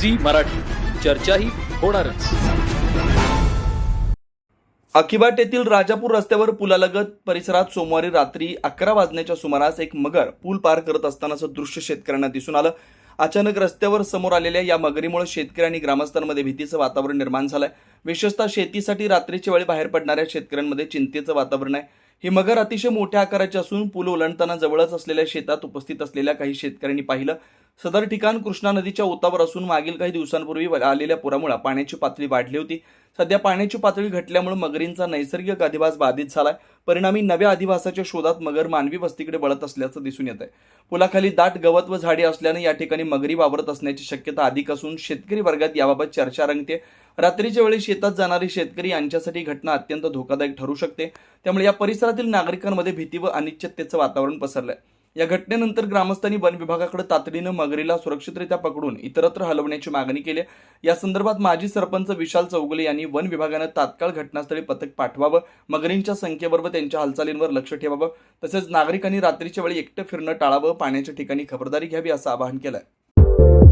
Zee Marathi. चर्चाही होणारच. अकिबाट येथील राजापूर रस्त्यावर पुलालगत परिसरात सोमवारी रात्री अकरा वाजण्याच्या सुमारास एक मगर पूल पार करत असतानाचं दृश्य शेतकऱ्यांना दिसून आलं. अचानक रस्त्यावर समोर आलेल्या या मगरीमुळे शेतकरी आणि ग्रामस्थांमध्ये भीतीचं वातावरण निर्माण झालंय. विशेषतः शेतीसाठी रात्रीच्या वेळी बाहेर पडणाऱ्या शेतकऱ्यांमध्ये चिंतेचं वातावरण आहे. ही मगर अतिशय मोठ्या आकाराची असून पूल ओलांडताना जवळच असलेल्या शेतात उपस्थित असलेल्या काही शेतकऱ्यांनी पाहिलं. सदर ठिकाण कृष्णा नदीच्या ओतावर असून मागील काही दिवसांपूर्वी आलेल्या पुरामुळे पाण्याची पातळी वाढली होती. सध्या पाण्याची पातळी घटल्यामुळे मगरींचा नैसर्गिक अधिवास बाधित झालाय. परिणामी नव्या अधिवासाच्या शोधात मगर मानवी वस्तीकडे वळत असल्याचं दिसून येत आहे पुलाखाली दाट गवत व झाडी असल्याने या ठिकाणी मगरी वावरत असण्याची शक्यता अधिक असून शेतकरी वर्गात याबाबत चर्चा रंगते. रात्रीच्या वेळी शेतात जाणारे शेतकरी यांच्यासाठी घटना अत्यंत धोकादायक ठरू शकते. त्यामुळे या परिसरातील नागरिकांमध्ये भीती व अनिश्चिततेचं वातावरण पसरलं आहे या घटनेनंतर ग्रामस्थांनी वन विभागाकडे तातडीनं मगरीला सुरक्षितरित्या पकडून इतरत्र हलवण्याची मागणी केली. या संदर्भात माजी सरपंच विशाल चौगुले यांनी वन विभागानं तात्काळ घटनास्थळी पथक पाठवावं मगरींच्या संख्येवर व त्यांच्या हालचालींवर लक्ष ठेवावं तसेच नागरिकांनी रात्रीच्या वेळी एकटं फिरणं टाळावं पाण्याच्या ठिकाणी खबरदारी घ्यावी असं आवाहन केलंय.